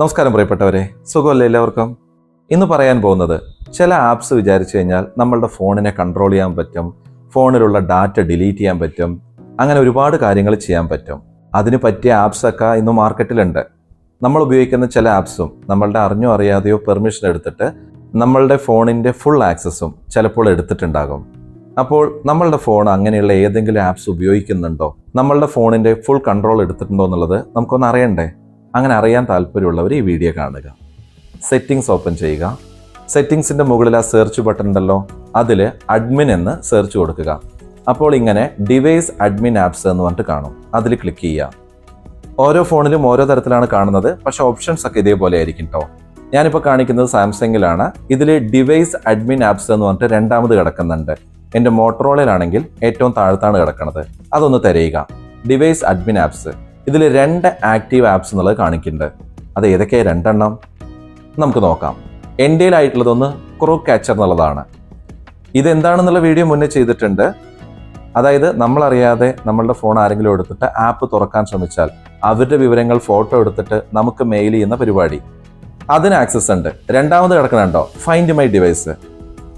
നമസ്കാരം പ്രിയപ്പെട്ടവരെ. സുഖമല്ലേ എല്ലാവർക്കും? ഇന്ന് പറയാൻ പോകുന്നത് ചില ആപ്സ് വിചാരിച്ചു കഴിഞ്ഞാൽ നമ്മളുടെ ഫോണിനെ കൺട്രോൾ ചെയ്യാൻ പറ്റും ഫോണിലുള്ള ഡാറ്റ ഡിലീറ്റ് ചെയ്യാൻ പറ്റും അങ്ങനെ ഒരുപാട് കാര്യങ്ങൾ ചെയ്യാൻ പറ്റും. അതിന് പറ്റിയ ആപ്സൊക്കെ ഇന്ന് മാർക്കറ്റിലുണ്ട് നമ്മൾ ഉപയോഗിക്കുന്ന ചില ആപ്സും നമ്മളുടെ അറിഞ്ഞോ അറിയാതെയോ പെർമിഷൻ എടുത്തിട്ട് നമ്മളുടെ ഫോണിന്റെ ഫുൾ ആക്സസും ചിലപ്പോൾ എടുത്തിട്ടുണ്ടാകും. അപ്പോൾ നമ്മളുടെ ഫോൺ അങ്ങനെയുള്ള ഏതെങ്കിലും ആപ്സ് ഉപയോഗിക്കുന്നുണ്ടോ? നമ്മളുടെ ഫോണിന്റെ ഫുൾ കൺട്രോൾ എടുത്തിട്ടുണ്ടോ എന്നുള്ളത് നമുക്കൊന്ന് അറിയണ്ടേ? അങ്ങനെ അറിയാൻ താല്പര്യമുള്ളവർ ഈ വീഡിയോ കാണുക. സെറ്റിങ്സ് ഓപ്പൺ ചെയ്യുക. സെറ്റിങ്സിന്റെ മുകളിൽ ആ സെർച്ച് ബട്ടൺ ഉണ്ടല്ലോ. അതിൽ അഡ്മിൻ എന്ന് സെർച്ച് കൊടുക്കുക. അപ്പോൾ ഇങ്ങനെ ഡിവൈസ് അഡ്മിൻ ആപ്സ് എന്ന് പറഞ്ഞിട്ട് കാണും. അതിൽ ക്ലിക്ക് ചെയ്യുക. ഓരോ ഫോണിലും ഓരോ തരത്തിലാണ് കാണുന്നത്. പക്ഷേ ഓപ്ഷൻസ് ഒക്കെ ഇതേപോലെ ആയിരിക്കും കേട്ടോ ഞാനിപ്പോൾ കാണിക്കുന്നത് സാംസങ്ങിലാണ്. ഇതിൽ ഡിവൈസ് അഡ്മിൻ ആപ്സ് എന്ന് പറഞ്ഞിട്ട് രണ്ടാമത് കിടക്കുന്നുണ്ട്. എന്റെ മോട്ടറോളയിലാണെങ്കിൽ ഏറ്റവും താഴത്താണ് കിടക്കുന്നത് അതൊന്ന് തിരയുക. ഡിവൈസ് അഡ്മിൻ ആപ്സ് ഇതിൽ രണ്ട് ആക്റ്റീവ് ആപ്സ് എന്നുള്ളത് കാണിക്കുന്നുണ്ട്. അത് ഏതൊക്കെയാണ് രണ്ടെണ്ണം. നമുക്ക് നോക്കാം. എന്റെയിലായിട്ടുള്ളതൊന്ന് ക്രോ ക്യാച്ചർ എന്നുള്ളതാണ്. ഇതെന്താണെന്നുള്ള വീഡിയോ മുന്നേ ചെയ്തിട്ടുണ്ട്. അതായത് നമ്മളറിയാതെ നമ്മളുടെ ഫോൺ ആരെങ്കിലും എടുത്തിട്ട് ആപ്പ് തുറക്കാൻ ശ്രമിച്ചാൽ അവരുടെ വിവരങ്ങൾ ഫോട്ടോ എടുത്തിട്ട് നമുക്ക് മെയിൽ ചെയ്യുന്ന പരിപാടി. അതിന് ആക്സസ് ഉണ്ട്. രണ്ടാമത് കിടക്കുന്നുണ്ടോ ഫൈൻഡ് മൈ ഡിവൈസ്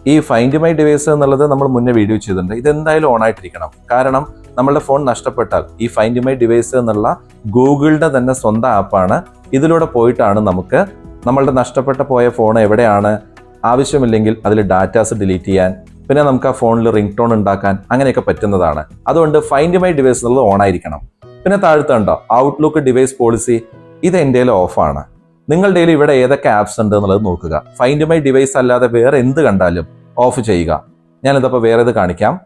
ഈ ഫൈൻഡ് മൈ ഡിവൈസ് എന്നുള്ളത് നമ്മൾ മുന്നേ വീഡിയോ ചെയ്തിട്ടുണ്ട്. ഇതെന്തായാലും ഓൺ ആയിട്ടിരിക്കണം. കാരണം നമ്മളുടെ ഫോൺ നഷ്ടപ്പെട്ടാൽ ഈ ഫൈൻഡ് മൈ ഡിവൈസ് എന്നുള്ള ഗൂഗിളിന്റെ തന്നെ സ്വന്തം ആപ്പാണ്. ഇതിലൂടെ പോയിട്ടാണ് നമുക്ക് നമ്മളുടെ നഷ്ടപ്പെട്ട പോയ ഫോൺ എവിടെയാണ്? ആവശ്യമില്ലെങ്കിൽ അതിൽ ഡാറ്റാസ് ഡിലീറ്റ് ചെയ്യാൻ പിന്നെ നമുക്ക് ആ ഫോണിൽ റിംഗ് ടോൺ ഉണ്ടാക്കാൻ അങ്ങനെയൊക്കെ പറ്റുന്നതാണ്. അതുകൊണ്ട് ഫൈൻഡ് മൈ ഡിവൈസ് എന്നുള്ളത് ഓൺ ആയിരിക്കണം. പിന്നെ താഴ്ത്തുണ്ടോ ഔട്ട്ലുക്ക് ഡിവൈസ് പോളിസി ഇത് എന്റെ ഓഫാണ് നിങ്ങളുടെ ഇവിടെ ഏതൊക്കെ ആപ്സ് ഉണ്ട് എന്നുള്ളത് നോക്കുക. ഫൈൻഡ് മൈ ഡിവൈസ് അല്ലാതെ വേറെ എന്ത് കണ്ടാലും ഓഫ് ചെയ്യുക. ഞാനിതപ്പോൾ വേറെ ഇത് കാണിക്കാം.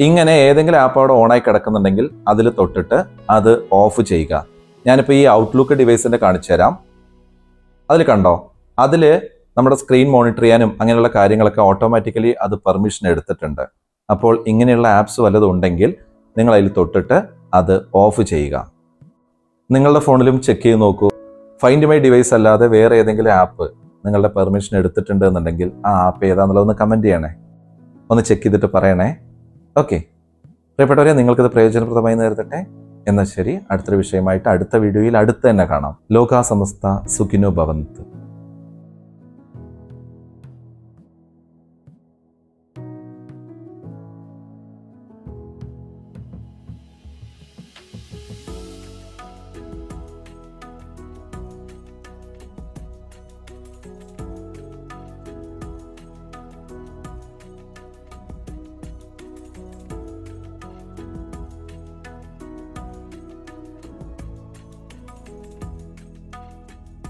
ഇങ്ങനെ ഏതെങ്കിലും ആപ്പ് അവിടെ ഓണായി കിടക്കുന്നുണ്ടെങ്കിൽ അതിൽ തൊട്ടിട്ട് അത് ഓഫ് ചെയ്യുക. ഞാനിപ്പോൾ ഈ ഔട്ട്ലുക്ക് ഡിവൈസിന്റെ കാണിച്ചു തരാം. അതിൽ കണ്ടോ? അതിൽ നമ്മുടെ സ്ക്രീൻ മോണിറ്റർ ചെയ്യാനും അങ്ങനെയുള്ള കാര്യങ്ങളൊക്കെ ഓട്ടോമാറ്റിക്കലി അത് പെർമിഷൻ എടുത്തിട്ടുണ്ട്. അപ്പോൾ ഇങ്ങനെയുള്ള ആപ്സ് വല്ലതും ഉണ്ടെങ്കിൽ നിങ്ങൾ അതിൽ തൊട്ടിട്ട് അത് ഓഫ് ചെയ്യുക. നിങ്ങളുടെ ഫോണിലും ചെക്ക് ചെയ്ത് നോക്കൂ. ഫൈൻഡ് മൈ ഡിവൈസ് അല്ലാതെ വേറെ ഏതെങ്കിലും ആപ്പ് നിങ്ങളുടെ പെർമിഷൻ എടുത്തിട്ടുണ്ട് എന്നുണ്ടെങ്കിൽ ആ ആപ്പ് ഏതാണെന്നുള്ളതൊന്ന് കമന്റ് ചെയ്യണേ. ഒന്ന് ചെക്ക് ചെയ്തിട്ട് പറയണേ. ഓക്കെ പ്രിയപ്പെട്ടവരെ നിങ്ങൾക്കിത് പ്രയോജനപ്രദമായി നേരിടട്ടെ. എന്നാൽ ശരി അടുത്തൊരു വിഷയമായിട്ട് അടുത്ത വീഡിയോയിൽ അടുത്ത് തന്നെ കാണാം. ലോകാസമസ്ത സുഖിനോ ഭവന്ത്.